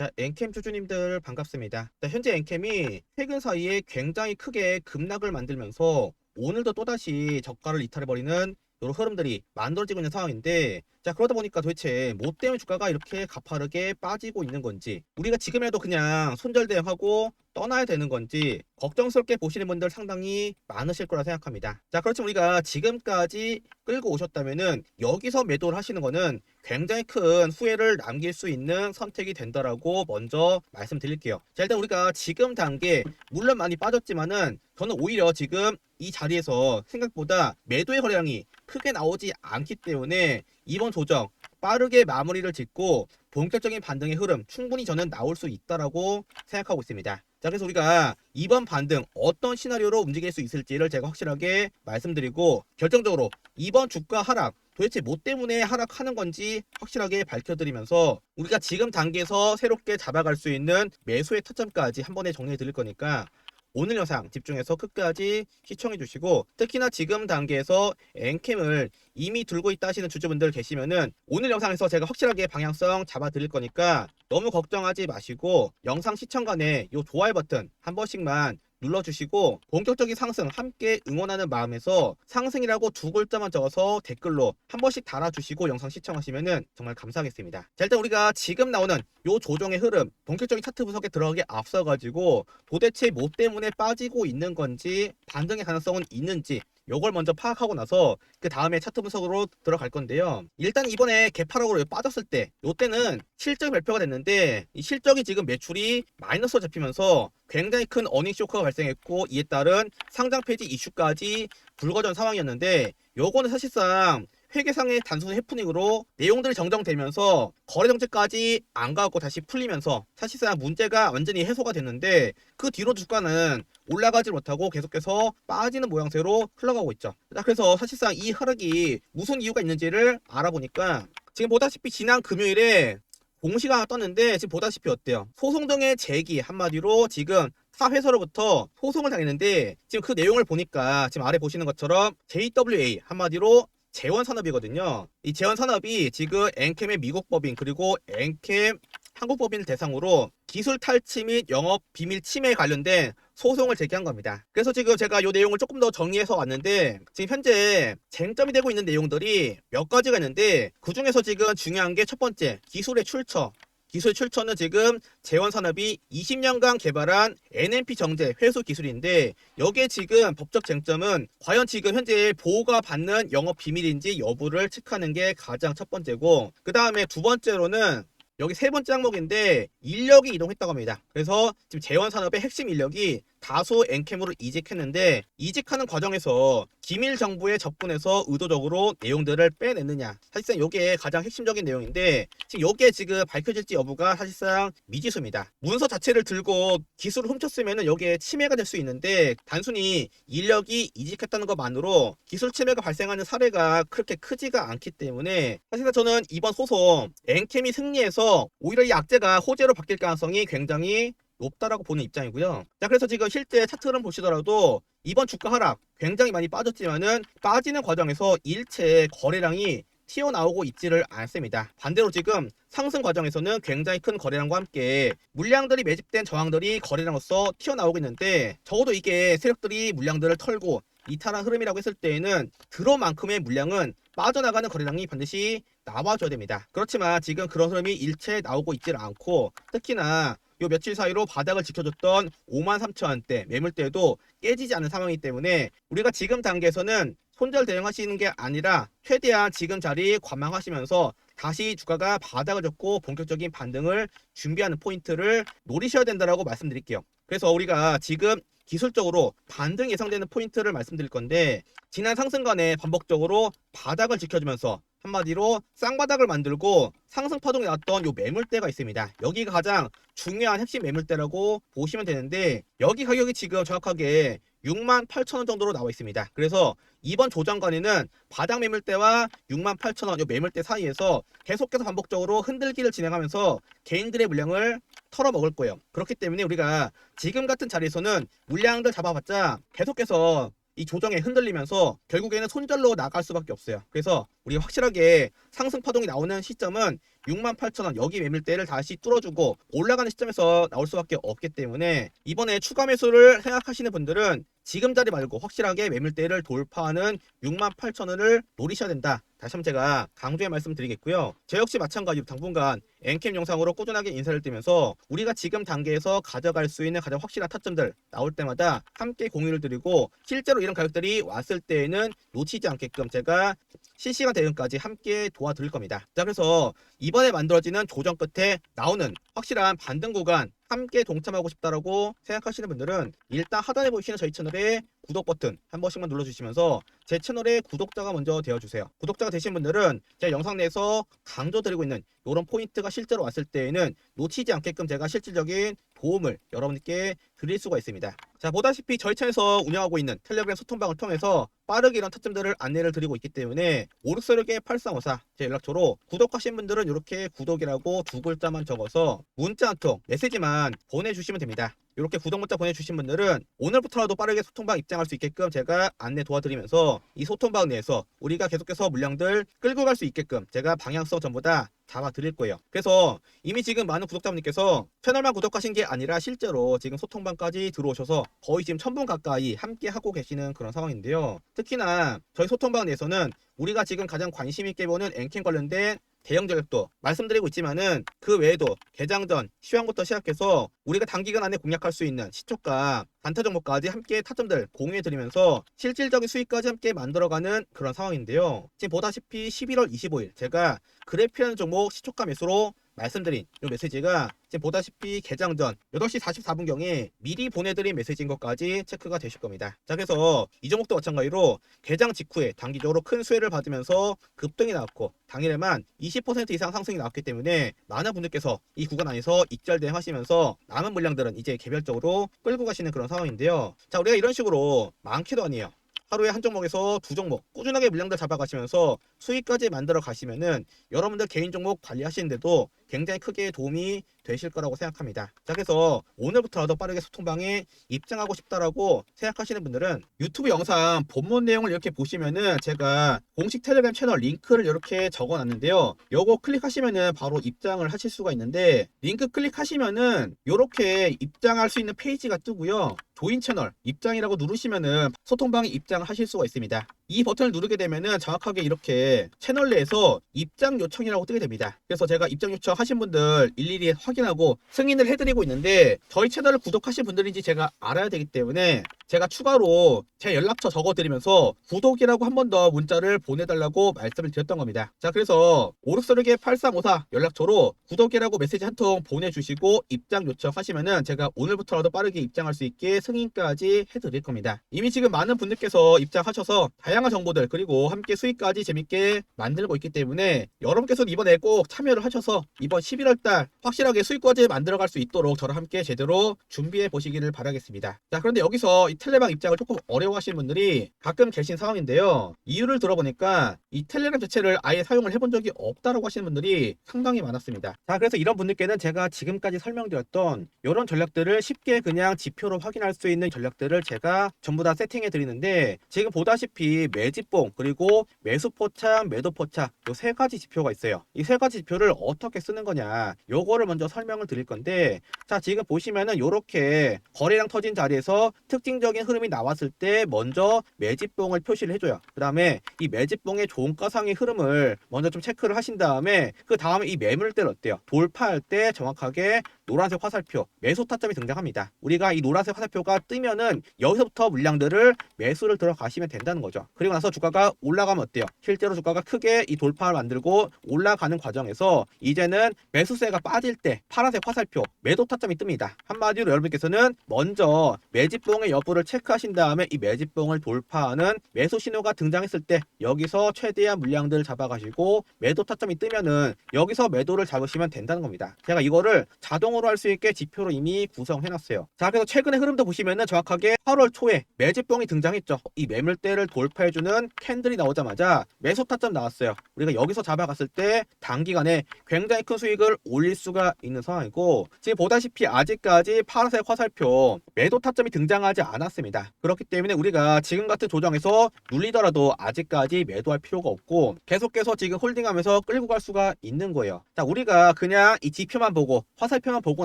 자, 엔캠 주주님들 반갑습니다. 자, 현재 엔캠이 최근 사이에 굉장히 크게 급락을 만들면서 오늘도 또다시 저가를 이탈해버리는 이런 흐름들이 만들어지고 있는 상황인데 자 그러다 보니까 도대체 뭐 때문에 주가가 이렇게 가파르게 빠지고 있는 건지 우리가 지금이라도 그냥 손절 대응하고 떠나야 되는 건지 걱정스럽게 보시는 분들 상당히 많으실 거라 생각합니다. 자 그렇지만 우리가 지금까지 끌고 오셨다면은 여기서 매도를 하시는 거는 굉장히 큰 후회를 남길 수 있는 선택이 된다라고 먼저 말씀드릴게요. 자 일단 우리가 지금 단계 물론 많이 빠졌지만은 저는 오히려 지금 이 자리에서 생각보다 매도의 거래량이 크게 나오지 않기 때문에 이번 조정 빠르게 마무리를 짓고 본격적인 반등의 흐름 충분히 저는 나올 수 있다라고 생각하고 있습니다. 자, 그래서 우리가 이번 반등 어떤 시나리오로 움직일 수 있을지를 제가 확실하게 말씀드리고 결정적으로 이번 주가 하락 도대체 뭐 때문에 하락하는 건지 확실하게 밝혀드리면서 우리가 지금 단계에서 새롭게 잡아갈 수 있는 매수의 타점까지 한 번에 정리해 드릴 거니까 오늘 영상 집중해서 끝까지 시청해 주시고 특히나 지금 단계에서 엔캠을 이미 들고 있다 하시는 주주분들 계시면은 오늘 영상에서 제가 확실하게 방향성 잡아 드릴 거니까 너무 걱정하지 마시고 영상 시청간에 요 좋아요 버튼 한 번씩만 눌러주시고 본격적인 상승 함께 응원하는 마음에서 상승이라고 두 글자만 적어서 댓글로 한 번씩 달아주시고 영상 시청하시면은 정말 감사하겠습니다. 자 일단 우리가 지금 나오는 요 조정의 흐름 본격적인 차트 분석에 들어가기 앞서가지고 도대체 뭐 때문에 빠지고 있는 건지 반등의 가능성은 있는지 요걸 먼저 파악하고 나서 그 다음에 차트 분석으로 들어갈 건데요. 일단 이번에 개파락으로 빠졌을 때, 요때는 실적 발표가 됐는데 이 실적이 지금 매출이 마이너스로 잡히면서 굉장히 큰 어닝 쇼크가 발생했고 이에 따른 상장 폐지 이슈까지 불거진 상황이었는데 요거는 사실상 회계상의 단순 해프닝으로 내용들이 정정되면서 거래 정책까지 안 가고 다시 풀리면서 사실상 문제가 완전히 해소가 됐는데 그 뒤로 주가는 올라가지 못하고 계속해서 빠지는 모양새로 흘러가고 있죠. 자, 그래서 사실상 이 하락이 무슨 이유가 있는지를 알아보니까 지금 보다시피 지난 금요일에 공시가 떴는데 지금 보다시피 어때요? 소송 등의 제기 한마디로 지금 타 회사로부터 소송을 당했는데 지금 그 내용을 보니까 지금 아래 보시는 것처럼 JWA 한마디로 재원 산업이거든요. 이 재원 산업이 지금 엔캠의 미국 법인 그리고 엔캠 한국 법인을 대상으로 기술 탈취 및 영업 비밀 침해에 관련된 소송을 제기한 겁니다. 그래서 지금 제가 이 내용을 조금 더 정리해서 왔는데 지금 현재 쟁점이 되고 있는 내용들이 몇 가지가 있는데 그 중에서 지금 중요한 게 첫 번째 기술의 출처. 기술 출처는 지금 재원산업이 20년간 개발한 NMP 정제 회수 기술인데 여기에 지금 법적 쟁점은 과연 지금 현재 보호가 받는 영업 비밀인지 여부를 체크하는 게 가장 첫 번째고 그 다음에 두 번째로는 여기 세 번째 항목인데 인력이 이동했다고 합니다. 그래서 지금 재원 산업의 핵심 인력이 다수 엔캠으로 이직했는데 이직하는 과정에서 기밀 정보에 접근해서 의도적으로 내용들을 빼냈느냐 사실상 이게 가장 핵심적인 내용인데 지금 이게 지금 밝혀질지 여부가 사실상 미지수입니다. 문서 자체를 들고 기술을 훔쳤으면 여기에 침해가 될 수 있는데 단순히 인력이 이직했다는 것만으로 기술 침해가 발생하는 사례가 그렇게 크지가 않기 때문에 사실상 저는 이번 소송 엔캠이 승리해서 오히려 이 악재가 호재로 바뀔 가능성이 굉장히 높다라고 보는 입장이고요. 자, 그래서 지금 실제 차트를 보시더라도 이번 주가 하락 굉장히 많이 빠졌지만은 빠지는 과정에서 일체 거래량이 튀어나오고 있지를 않습니다. 반대로 지금 상승 과정에서는 굉장히 큰 거래량과 함께 물량들이 매집된 저항들이 거래량으로서 튀어나오고 있는데 적어도 이게 세력들이 물량들을 털고 이탈한 흐름이라고 했을 때에는 들어만큼의 물량은 빠져나가는 거래량이 반드시 나와줘야 됩니다. 그렇지만 지금 그런 흐름이 일체 나오고 있질 않고 특히나 요 며칠 사이로 바닥을 지켜줬던 5만 3천 원대 매물대도 깨지지 않은 상황이기 때문에 우리가 지금 단계에서는 손절 대응하시는 게 아니라 최대한 지금 자리 관망하시면서 다시 주가가 바닥을 줬고 본격적인 반등을 준비하는 포인트를 노리셔야 된다라고 말씀드릴게요. 그래서 우리가 지금 기술적으로 반등 예상되는 포인트를 말씀드릴 건데 지난 상승간에 반복적으로 바닥을 지켜주면서 한마디로 쌍바닥을 만들고 상승 파동이 나왔던 요 매물대가 있습니다. 여기가 가장 중요한 핵심 매물대라고 보시면 되는데 여기 가격이 지금 정확하게 6만 8천 원 정도로 나와 있습니다. 그래서 이번 조정관에는 바닥 매물대와 6만 8천 원 요 매물대 사이에서 계속해서 반복적으로 흔들기를 진행하면서 개인들의 물량을 털어먹을 거예요. 그렇기 때문에 우리가 지금 같은 자리에서는 물량들 잡아봤자 계속해서 이 조정에 흔들리면서 결국에는 손절로 나갈 수밖에 없어요. 그래서 우리가 확실하게 상승 파동이 나오는 시점은 68,000원 여기 매물대를 다시 뚫어주고 올라가는 시점에서 나올 수밖에 없기 때문에 이번에 추가 매수를 생각하시는 분들은 지금 자리 말고 확실하게 매물대를 돌파하는 68,000원을 노리셔야 된다. 다시 한번 제가 강조해 말씀드리겠고요. 저 역시 마찬가지로 당분간 엔캠 영상으로 꾸준하게 인사를 드리면서 우리가 지금 단계에서 가져갈 수 있는 가장 확실한 타점들 나올 때마다 함께 공유를 드리고 실제로 이런 가격들이 왔을 때에는 놓치지 않게끔 제가 실시간 대응까지 함께 도와드릴 겁니다. 자, 그래서 이 번에 만들어지는 조정 끝에 나오는 확실한 반등 구간 함께 동참하고 싶다라고 생각하시는 분들은 일단 하단에 보이시는 저희 채널의 구독 버튼 한 번씩만 눌러주시면서 제 채널의 구독자가 먼저 되어주세요. 구독자가 되신 분들은 제가 영상 내에서 강조드리고 있는 이런 포인트가 실제로 왔을 때에는 놓치지 않게끔 제가 실질적인 도움을 여러분께 드릴 수가 있습니다. 자, 보다시피 채널에서 운영하고 있는 텔레그램 소통방을 통해서 빠르게 이런 타점들을 안내를 드리고 있기 때문에 오르스르게 8354 제 연락처로 구독하신 분들은 이렇게 구독이라고 두 글자만 적어서 문자 한 통 메시지만 보내주시면 됩니다. 이렇게 구독 문자 보내주신 분들은 오늘부터라도 빠르게 소통방 입장할 수 있게끔 제가 안내 도와드리면서 이 소통방 내에서 우리가 계속해서 물량들 끌고 갈 수 있게끔 제가 방향성 전부 다 잡아드릴 거예요. 그래서 이미 지금 많은 구독자분들께서 채널만 구독하신 게 아니라 실제로 지금 소통방까지 들어오셔서 거의 지금 천분 가까이 함께 하고 계시는 그런 상황인데요. 특히나 저희 소통방 내에서는 우리가 지금 가장 관심 있게 보는 앵킹 관련된 대형 전략도 말씀드리고 있지만은 그 외에도 개장전, 시황부터 시작해서 우리가 단기간 안에 공략할 수 있는 시초가, 단타 정보까지 함께 타점들 공유해 드리면서 실질적인 수익까지 함께 만들어가는 그런 상황인데요. 지금 보다시피 11월 25일 제가 그래피라는 종목 시초가 매수로 말씀드린 이 메시지가 지금 보다시피 개장 전 8시 44분경에 미리 보내드린 메시지인 것까지 체크가 되실 겁니다. 자 그래서 이 종목도 마찬가지로 개장 직후에 단기적으로 큰 수혜를 받으면서 급등이 나왔고 당일에만 20% 이상 상승이 나왔기 때문에 많은 분들께서 이 구간 안에서 익절 대응하시면서 남은 물량들은 이제 개별적으로 끌고 가시는 그런 상황인데요. 자 우리가 이런 식으로 많게도 아니에요. 하루에 한 종목에서 두 종목 꾸준하게 물량들 잡아가시면서 수익까지 만들어 가시면은 여러분들 개인 종목 관리하시는데도 굉장히 크게 도움이 되실 거라고 생각합니다. 자, 그래서 오늘부터라도 빠르게 소통방에 입장하고 싶다라고 생각하시는 분들은 유튜브 영상 본문 내용을 이렇게 보시면은 제가 공식 텔레그램 채널 링크를 이렇게 적어 놨는데요. 요거 클릭하시면은 바로 입장을 하실 수가 있는데 링크 클릭하시면은 이렇게 입장할 수 있는 페이지가 뜨고요. 조인 채널 입장이라고 누르시면은 소통방에 입장을 하실 수가 있습니다. 이 버튼을 누르게 되면은 정확하게 이렇게 채널 내에서 입장 요청이라고 뜨게 됩니다. 그래서 제가 입장 요청 하신 분들 일일이 확인하고 승인을 해드리고 있는데 저희 채널을 구독하신 분들인지 제가 알아야 되기 때문에 제가 추가로 제 연락처 적어드리면서 구독이라고 한 번 더 문자를 보내달라고 말씀을 드렸던 겁니다. 자 그래서 오르스르게 8354 연락처로 구독이라고 메시지 한 통 보내주시고 입장 요청하시면은 제가 오늘부터라도 빠르게 입장할 수 있게 승인까지 해드릴 겁니다. 이미 지금 많은 분들께서 입장하셔서 다양한 정보들 그리고 함께 수익까지 재밌게 만들고 있기 때문에 여러분께서 이번에 꼭 참여를 하셔서 이번 11월달 확실하게 수익까지 만들어갈 수 있도록 저랑 함께 제대로 준비해 보시기를 바라겠습니다. 자 그런데 여기서 이 텔레방 입장을 조금 어려워하시는 분들이 가끔 계신 상황인데요. 이유를 들어보니까 이 텔레gram 자체를 아예 사용을 해본 적이 없다라고 하시는 분들이 상당히 많았습니다. 자 그래서 이런 분들께는 제가 지금까지 설명드렸던 이런 전략들을 쉽게 그냥 지표로 확인할 수 있는 전략들을 제가 전부 다 세팅해 드리는데 지금 보다시피 매집봉 그리고 매수 포착 매도 포착 요세 가지 지표가 있어요. 이 세 가지 지표를 어떻게 쓰는 거냐 요거를 먼저 설명을 드릴 건데 자 지금 보시면은 요렇게 거래량 터진 자리에서 특징적 인 흐름이 나왔을 때 먼저 매집봉을 표시를 해줘요. 그 다음에 이 매집봉의 종가상의 흐름을 먼저 좀 체크를 하신 다음에 그 다음에 이 매물대를 어때요? 돌파할 때 정확하게 노란색 화살표 매수 타점이 등장합니다. 우리가 이 노란색 화살표가 뜨면은 여기서부터 물량들을 매수를 들어가시면 된다는 거죠. 그리고 나서 주가가 올라가면 어때요? 실제로 주가가 크게 이 돌파를 만들고 올라가는 과정에서 이제는 매수세가 빠질 때 파란색 화살표 매도 타점이 뜹니다. 한마디로 여러분께서는 먼저 매집봉의 여부 를 체크하신 다음에 이 매집봉을 돌파하는 매수 신호가 등장했을 때 여기서 최대한 물량들을 잡아가시고 매도 타점이 뜨면은 여기서 매도를 잡으시면 된다는 겁니다. 제가 이거를 자동으로 할 수 있게 지표로 이미 구성해놨어요. 자 그래서 최근의 흐름도 보시면은 정확하게 8월 초에 매집봉이 등장했죠. 이 매물대를 돌파해 돌파해주는 캔들이 나오자마자 매수 타점 나왔어요. 우리가 여기서 잡아갔을 때 단기간에 굉장히 큰 수익을 올릴 수가 있는 상황이고 지금 보다시피 아직까지 파란색 화살표 매도 타점이 등장하지 않 았습니다. 그렇기 때문에 우리가 지금 같은 조정에서 눌리더라도 아직까지 매도할 필요가 없고 계속해서 지금 홀딩하면서 끌고 갈 수가 있는 거예요. 자, 우리가 그냥 이 지표만 보고 화살표만 보고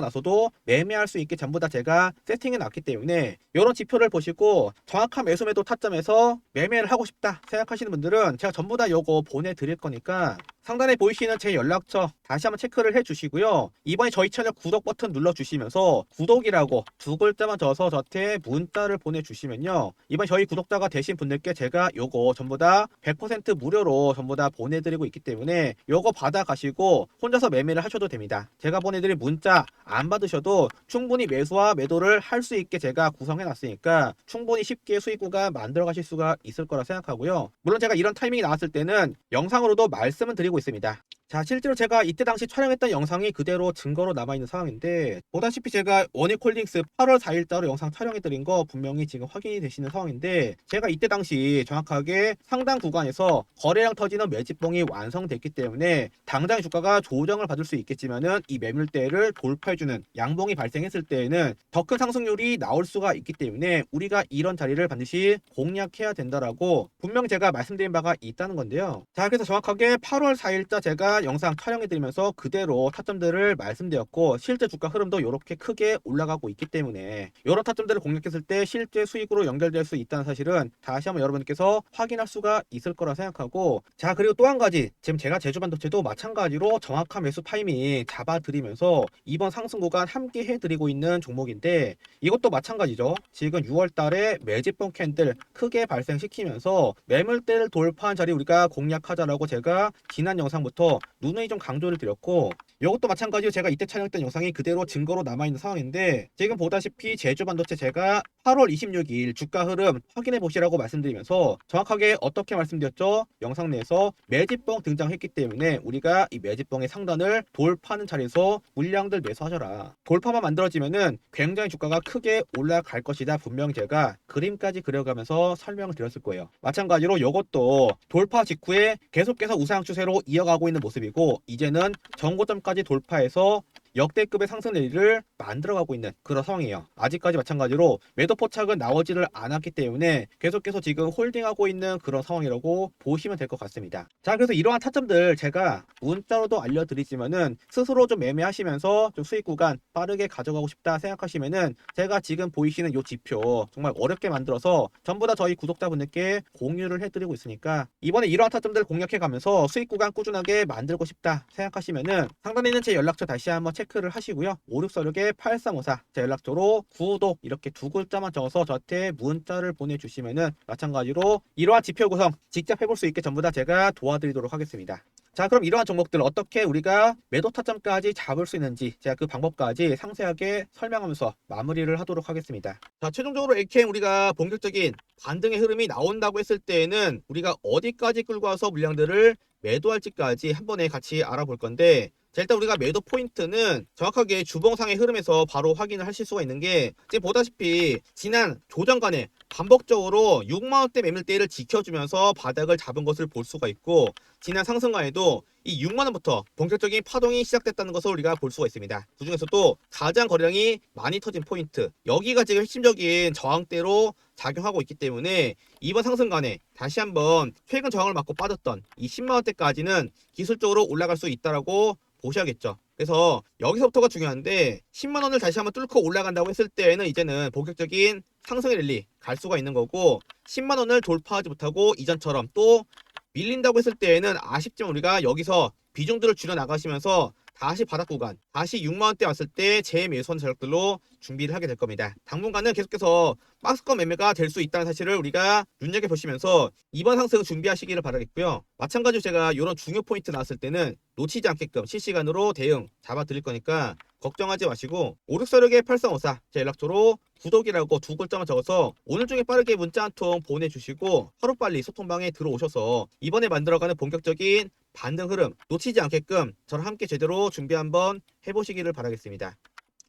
나서도 매매할 수 있게 전부 다 제가 세팅해 놨기 때문에 이런 지표를 보시고 정확한 매수 매도 타점에서 매매를 하고 싶다 생각하시는 분들은 제가 전부 다 요거 보내드릴 거니까 상단에 보이시는 제 연락처 다시 한번 체크를 해주시고요. 이번에 저희 채널 구독 버튼 눌러주시면서 구독이라고 두 글자만 적어서 저한테 문자를 보내주시면요. 이번 저희 구독자가 되신 분들께 제가 요거 전부 다 100% 무료로 전부 다 보내드리고 있기 때문에 요거 받아가시고 혼자서 매매를 하셔도 됩니다. 제가 보내드릴 문자 안 받으셔도 충분히 매수와 매도를 할 수 있게 제가 구성해놨으니까 충분히 쉽게 수익 구간 만들어 가실 수가 있을 거라 생각하고요. 물론 제가 이런 타이밍이 나왔을 때는 영상으로도 말씀은 드리고 있습니다. 자, 실제로 제가 이때 당시 촬영했던 영상이 그대로 증거로 남아있는 상황인데, 보다시피 제가 원익홀딩스 8월 4일자로 영상 촬영해드린 거 분명히 지금 확인이 되시는 상황인데, 제가 이때 당시 정확하게 상당 구간에서 거래량 터지는 매집봉이 완성됐기 때문에, 당장 주가가 조정을 받을 수 있겠지만은, 이 매물대를 돌파해주는 양봉이 발생했을 때에는 더 큰 상승률이 나올 수가 있기 때문에, 우리가 이런 자리를 반드시 공략해야 된다라고 분명히 제가 말씀드린 바가 있다는 건데요. 자, 그래서 정확하게 8월 4일자 제가 영상 촬영해드리면서 그대로 타점들을 말씀드렸고 실제 주가 흐름도 이렇게 크게 올라가고 있기 때문에 이런 타점들을 공략했을 때 실제 수익으로 연결될 수 있다는 사실은 다시 한번 여러분께서 확인할 수가 있을 거라 생각하고 자 그리고 또 한 가지. 지금 제가 제주 반도체도 마찬가지로 정확한 매수 타이밍 잡아드리면서 이번 상승 구간 함께 해드리고 있는 종목인데 이것도 마찬가지죠. 지금 6월 달에 매집봉 캔들 크게 발생시키면서 매물대를 돌파한 자리 우리가 공략하자라고 제가 지난 영상부터 누누이 좀 강조를 드렸고 이것도 마찬가지로 제가 이때 촬영했던 영상이 그대로 증거로 남아있는 상황인데 지금 보다시피 제주반도체 제가 8월 26일 주가 흐름 확인해 보시라고 말씀드리면서 정확하게 어떻게 말씀드렸죠? 영상 내에서 매집봉 등장했기 때문에 우리가 이 매집봉의 상단을 돌파하는 자리에서 물량들 매수하셔라. 돌파만 만들어지면은 굉장히 주가가 크게 올라갈 것이다. 분명 제가 그림까지 그려가면서 설명을 드렸을 거예요. 마찬가지로 이것도 돌파 직후에 계속해서 우상 추세로 이어가고 있는 모습이고 이제는 정고점 돌파해서 역대급의 상승 랠리를 만들어가고 있는 그런 상황이에요. 아직까지 마찬가지로 매도 포착은 나오지를 않았기 때문에 계속해서 지금 홀딩하고 있는 그런 상황이라고 보시면 될 것 같습니다. 자, 그래서 이러한 타점들 제가 문자로도 알려드리지만은 스스로 좀 매매하시면서 좀 수익 구간 빠르게 가져가고 싶다 생각하시면은 제가 지금 보이시는 이 지표 정말 어렵게 만들어서 전부 다 저희 구독자분들께 공유를 해드리고 있으니까 이번에 이러한 타점들 공략해 가면서 수익 구간 꾸준하게 만들고 싶다 생각하시면은 상단에 있는 제 연락처 다시 한번 체크 를 하시고요. 5646에 8354 제 연락처로 구독 이렇게 두 글자만 적어서 저한테 문자를 보내주시면은 마찬가지로 이러한 지표 구성 직접 해볼 수 있게 전부 다 제가 도와드리도록 하겠습니다. 자 그럼 이러한 종목들 어떻게 우리가 매도 타점까지 잡을 수 있는지 제가 그 방법까지 상세하게 설명하면서 마무리를 하도록 하겠습니다. 자 최종적으로 AKM 우리가 본격적인 반등의 흐름이 나온다고 했을 때에는 우리가 어디까지 끌고 와서 물량들을 매도할지까지 한 번에 같이 알아볼 건데 자, 일단 우리가 매도 포인트는 정확하게 주봉상의 흐름에서 바로 확인을 하실 수가 있는 게 지금 보다시피 지난 조정간에 반복적으로 6만원대 매물대를 지켜주면서 바닥을 잡은 것을 볼 수가 있고 지난 상승간에도 이 6만원부터 본격적인 파동이 시작됐다는 것을 우리가 볼 수가 있습니다. 그 중에서도 가장 거래량이 많이 터진 포인트 여기가 지금 핵심적인 저항대로 작용하고 있기 때문에 이번 상승간에 다시 한번 최근 저항을 맞고 빠졌던 이 10만원대까지는 기술적으로 올라갈 수 있다라고 보셔야겠죠. 그래서 여기서부터가 중요한데 10만 원을 다시 한번 뚫고 올라간다고 했을 때에는 이제는 본격적인 상승의 랠리 갈 수가 있는 거고 10만 원을 돌파하지 못하고 이전처럼 또 밀린다고 했을 때에는 아쉽지만 우리가 여기서 비중들을 줄여 나가시면서 다시 바닥 구간, 다시 6만 원대 왔을 때 재매수한 전략들로 준비를 하게 될 겁니다. 당분간은 계속해서 박스권 매매가 될 수 있다는 사실을 우리가 눈여겨 보시면서 이번 상승 준비하시기를 바라겠고요. 마찬가지로 제가 이런 중요 포인트 나왔을 때는 놓치지 않게끔 실시간으로 대응 잡아 드릴 거니까 걱정하지 마시고 5646에 8354 제 연락처로 구독이라고 두 글자만 적어서 오늘 중에 빠르게 문자 한 통 보내주시고 하루빨리 소통방에 들어오셔서 이번에 만들어가는 본격적인 반등 흐름 놓치지 않게끔 저랑 함께 제대로 준비 한번 해보시기를 바라겠습니다.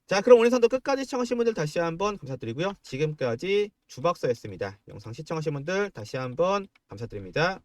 자, 그럼 오늘 선도 끝까지 시청하신 분들 다시 한번 감사드리고요. 지금까지 주박사였습니다. 영상 시청하신 분들 다시 한번 감사드립니다.